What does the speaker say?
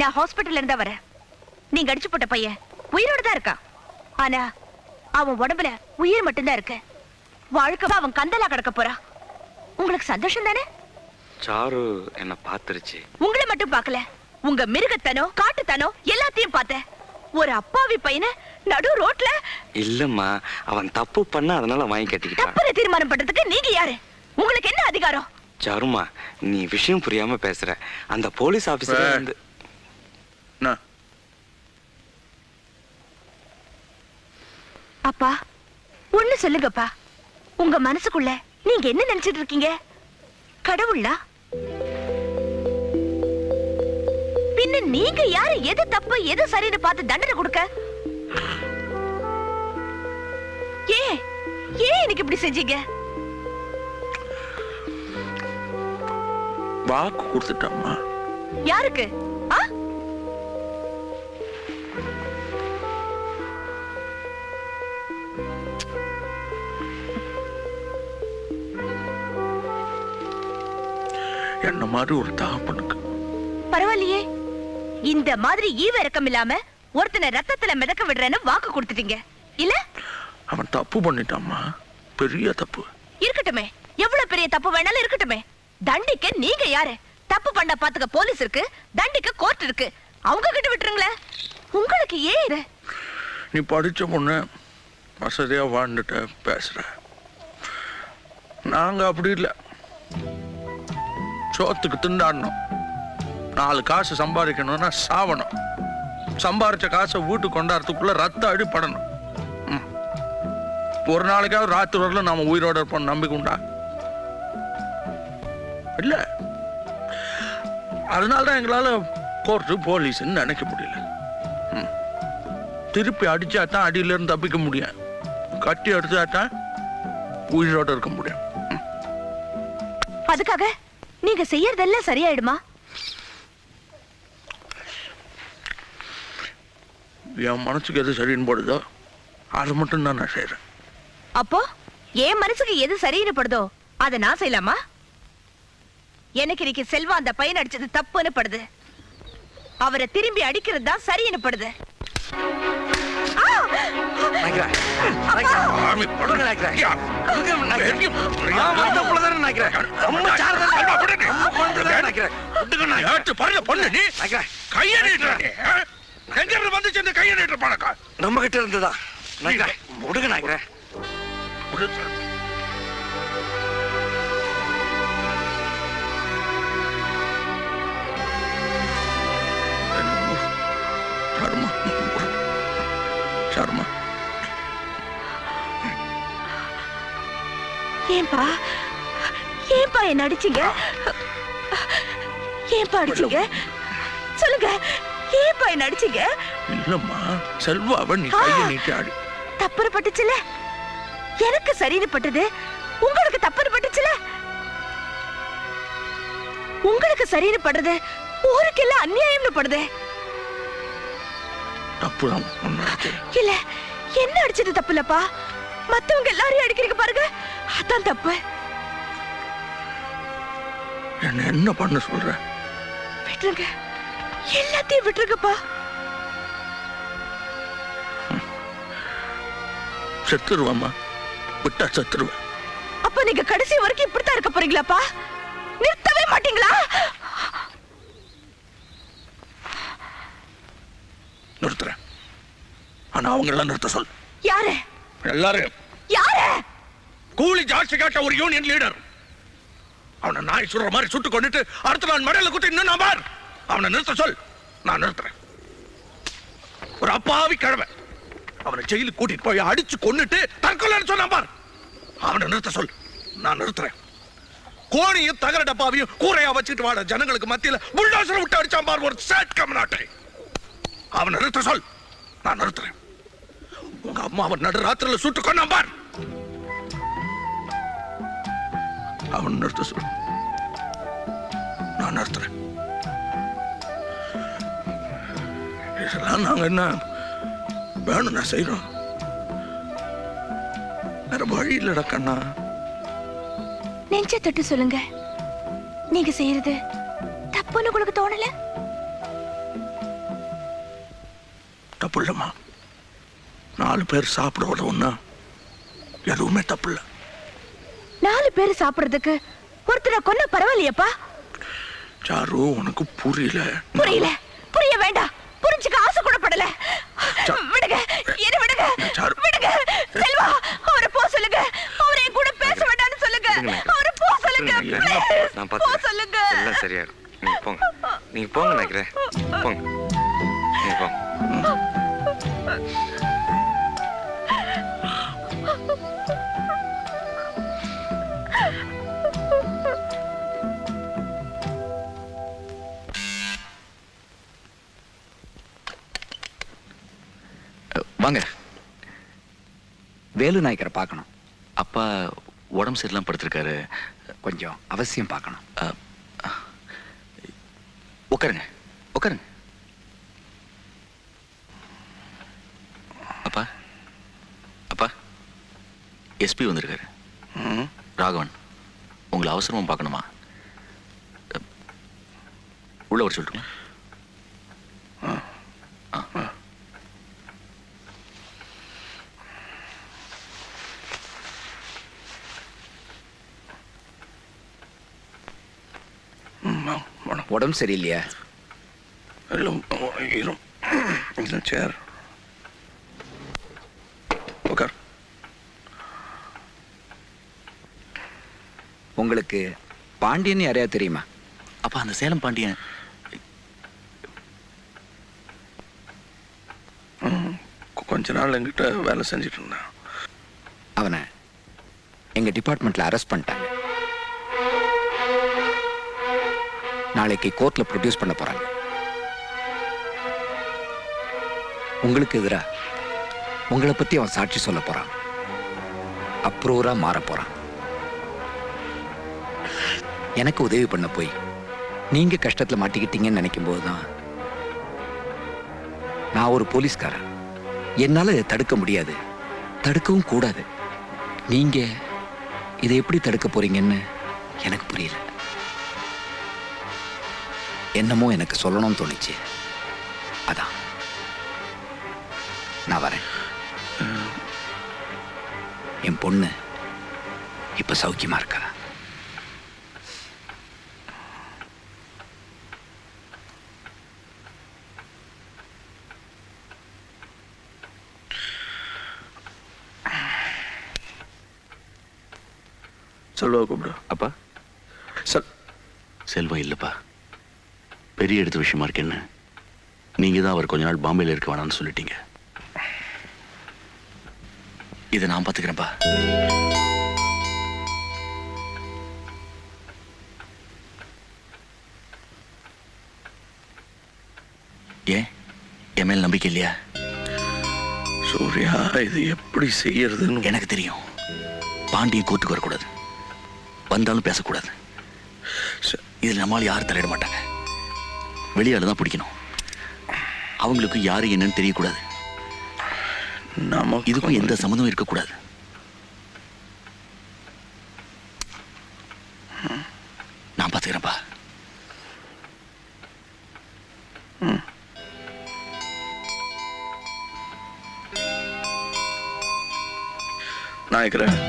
நான் ஹாஸ்பிட்டல்ல இருந்தா வரேன். நீங்க அடிச்சு போட்ட பையன் உயிரோட தான் இருக்கான். ஆனா அவன் உடம்புல உயிர் மட்டும்தான் இருக்கு. வாழ்க்கை அவன் கந்தலா கிடக்க போறான் உங்களுக்கு சந்தோஷம் தானே? சாரு என்ன பாத்துருச்சு உங்களை மட்டும் பார்க்கல. உங்க மிருகத்தனோ காட்டுத்தனோ எல்லாத்தையும் பார்த்தேன். ஒரு அப்பாவி பையனை நடு ரோட்ல இல்லம்மா அவன் தப்பு பண்ண அதனால வாங்கி கட்டிக்கிட்டான். தப்புல தீர்மானம் பண்றதுக்கு நீங்க யாரு? உங்களுக்கு என்ன அதிகாரம்? சாருமா நீ விஷயம் புரியாம பேசுற. அந்த போலீஸ் ஆபீசர். வந்து என்ன அப்பா ஒண்ணு சொல்லுங்கப்பா. உங்க மனசுக்குள்ள நீங்க என்ன நினைச்சிட்டு இருக்கீங்க? கடவுளா? பின்ன நீங்க யாரு? எது தப்பு? எது சரின்னு பார்த்து தண்டனை கொடுக்க? ஏன்? ஏன் எனக்கு இப்படி செஞ்சீங்க? வாக்கு கொடுத்துட்டம்மா. யாருக்கு? என்ன மாதிரி ஒரு தகப்பனுக்கு பரவாயில்லையே. இந்த மாதிரி ஈவ இறக்கம் இல்லாம ஒருத்தனை ரத்தத்துல மிதக்க விடுறேன்னு வாக்கு கொடுத்துட்டீங்க. இல்ல? அவன் தப்பு பண்ணிட்டாம்மா பெரிய தப்பு. இருக்கட்டுமே. எவ்வளவு பெரிய தப்பு வேணாலும் இருக்கட்டுமே. தண்டிக்க நீங்க யாரு? தப்பு பண்ண பாத்துக்க போலீஸ் இருக்கு. தண்டிக்க கோர்ட் இருக்கு. அவங்க கிட்ட விட்டுருங்களேன். உங்களுக்கு ஏன் நீ படிச்ச பொண்ணு வசதியா வாழ்ந்துட்ட பேசுற. நாங்க அப்படி இல்லை. சோத்துக்கு திண்டாடணும். நாலு காசு சம்பாதிக்கணும்னா சாவணும். சம்பாரிச்ச காசை வீட்டுக்கு கொண்டாடுறதுக்குள்ள ரத்த அடிப்படணும் ம். ஒரு நாளைக்காவது ராத்திரி வரல நாம உயிரோட இருப்போம் நம்பிக்கை உண்டா இல்ல அதனாலதான் எங்களால கோர்ட்டு போலீஸ்ன்னு நினைக்க முடியல. திருப்பி அடிச்சா தான் அடியில இருந்து தப்பிக்க முடியும். கட்டி அடிச்சா தான் உயிரோட இருக்க முடியும். அதுக்காக? நீங்க செய்யறதெல்லாம் சரியாயிடுமா என் மனசுக்கு எது சரின்னு போடுதோ அது மட்டும் தான் நான் செய்யறேன் அப்போ என் மனசுக்கு எது சரின்னு படுதோ அதை நான் செய்யலாமா எனக்கு இன்னைக்கு செல்வா அந்த பையன் அடிச்சது தப்புன்னு படுது அவரை திரும்பி அடிக்கிறது தான் சரின்னு படுது ஆ! சாமி, கொடுங்க, நாய்க்கிறேன். ஐயா, கொடுங்க, குழந்தை. ஏட்டு பாருங்க, பொண்ணு நீ. கையை நீட்டுற நீ, ஆ? எங்க இருந்து வந்துச்சு இந்த கையை நீட்டுற பழக்கம். நம்ம கிட்ட இருந்ததா. விடு. சர்மா சர்மா. ஏன்பா? ஏன்பா என்ன அடிச்சீங்க? ஏன்பா அடிச்சீங்க? சொல்லுங்க ஏன்பா என்ன அடிச்சீங்க? இல்லம்மா செல்வாவை நீ கையை நீட்டி ஆடி. தப்புன்னு பட்டுச்சுல? எனக்கு சரின்னு பட்டது. உங்களுக்கு தப்புன்னு பட்டுச்சுல? உங்களுக்கு சரின்னு படுறது ஊருக்கெல்லாம் அநியாயம்னு படுது. தப்புதான் இல்ல என்ன அடிச்சது தப்பு இல்லப்பா மத்தவங்க எல்லாரையும் அடிக்கிறீங்க பாருங்க அதான் தப்பு. என்ன என்ன பண்ண சொல்ற? விட்டுருங்க. எல்லாத்தையும் விட்டுருங்கப்பா. செத்துருவாம்மா. விட்டா செத்துருவேன். அப்ப நீங்க கடைசி வரைக்கும் இப்படித்தான் இருக்க போறீங்களாப்பா? நிறுத்தவே மாட்டீங்களா? நிறுத்துறேன். ஆனா அவங்க எல்லாம் நிறுத்த சொல் யாரு? எல்லாரும் யாரு? கூலி ஜாஸ்தி கேட்ட ஒரு யூனியன் லீடர் அவனை நாய் சுடுற மாதிரி சுட்டு கொண்டுட்டு அடுத்த நாள் மடையில குத்தி இன்னும் நான் பார். அவனை நிறுத்த சொல். நான் நிறுத்துறேன். ஒரு அப்பாவி கிழமை அவனை ஜெயிலுக்கு கூட்டிட்டு போய் அடிச்சு கொன்னுட்டு தற்கொலைன்னு சொன்னான் பார். அவனை நிறுத்த சொல். நான் நிறுத்துறேன். கோணியும் தகர டப்பாவையும் கூரையா வச்சுட்டு வாட. ஜனங்களுக்கு மத்தியில புல்டோசரை விட்டு அடிச்சான் பார் ஒரு சேட் கம்நாட்டை. அவனை நிறுத்த சொல். நான் நிறுத்துறேன். உங்க அம்மாவை நடு ராத்திரில சுட்டு கொன்னான் பார். அவன் நிறுத்த சொல் நான் நிறுத்துறேன். இதெல்லாம் நாங்க என்ன வேணும் நான் செய்யறோம் வேற வழி இல்லடா கண்ணா. நெஞ்ச தொட்டு சொல்லுங்க. நீங்க செய்யறது தப்புன்னு உங்களுக்கு தோணல? தப்பு இல்லைம்மா. நாலு பேர் சாப்பிட உதவுன்னா எதுவுமே தப்பு இல்லை. நாலு பேர் சாப்பிடுறதுக்கு ஒருத்தரை கொன்ன பரவாயில்லையப்பா? சாரு உனக்கு புரியல. புரியல. புரிய வேண்டாம். புரிஞ்சுக்க ஆசை கூட படல. விடுங்க. என்ன விடுங்க. விடுங்க. செல்வா அவரை போ சொல்லுங்க. அவரை என் கூட பேச வேண்டாம்னு சொல்லுங்க. அவரை போ சொல்லுங்க. நான் போ சொல்லுங்க. எல்லாம் சரியா நீங்க போங்க. நீங்க போங்க நினைக்கிறேன். போங்க. நீங்க போங்க. வாங்க. வேலு நாயக்கரை பார்க்கணும். அப்பா உடம்பு சரியில்லாம படுத்திருக்காரு. கொஞ்சம் அவசியம் பார்க்கணும். உட்காருங்க உட்காருங்க. அப்பா அப்பா எஸ்பி வந்திருக்காரு. ராகவன் உங்களை அவசரமா பார்க்கணுமா? உள்ள வர சொல்லட்டுமா ஆ. ம், வா, வேணாம். உடம்பு சரியில்லையா? இல்ல, சேர் உட்கார் உங்களுக்கு பாண்டியன் யாரையா தெரியுமா? அப்பா அந்த சேலம் பாண்டியன். கொஞ்ச நாள் என்கிட்ட வேலை செஞ்சுட்டு இருந்தான். அவனை எங்க டிபார்ட்மெண்ட்ல அரெஸ்ட் பண்ணிட்டாங்க நாளைக்கு கோர்ட்ல ப்ரொடியூஸ் பண்ண போறாங்க. உங்களுக்கு எதிரா உங்களை பத்தி அவன் சாட்சி சொல்ல போறான். அப்ரூவரா மாற போறான். எனக்கு உதவி பண்ண போய் நீங்க கஷ்டத்துல மாட்டிக்கிட்டீங்கன்னு நினைக்கும் போதுதான் நான் ஒரு போலீஸ்காரன். என்னால இதை தடுக்க முடியாது. தடுக்கவும் கூடாது. நீங்க இதை எப்படி தடுக்க போறீங்கன்னு எனக்கு புரியல. என்னமோ எனக்கு சொல்லணும்னு தோணுச்சு. அதான். நான் வரேன். என் பொண்ணு இப்ப சௌக்கியமா இருக்கா? சொல்லுவா கூப்பிடு. அப்பா. சொல் செல்வம் இல்லைப்பா. பெரிய எடுத்த விஷயமா இருக்கு என்ன? நீங்க தான் அவர் கொஞ்ச நாள் பாம்பேல இருக்க வேணாம்னு சொல்லிட்டீங்க. இதை நான் பார்த்துக்கிறேன்ப்பா ஏன்? என் மேல் நம்பிக்கை இல்லையா? சூர்யா இது எப்படி செய்யறதுன்னு எனக்கு தெரியும். பாண்டியன் கோர்ட்டுக்கு வரக்கூடாது. வந்தாலும் பேசக்கூடாது. இதில் நம்மால் யாரும் தலையிட மாட்டாங்க. வெளியால தான் பிடிக்கணும். அவங்களுக்கு யாரு என்னன்னு தெரியக்கூடாது. நமக்கு இதுக்கும் எந்த சம்மந்தமும் இருக்கக்கூடாது. நான் பார்த்துக்கிறேன்ப்பா நாயக்கரே இந்த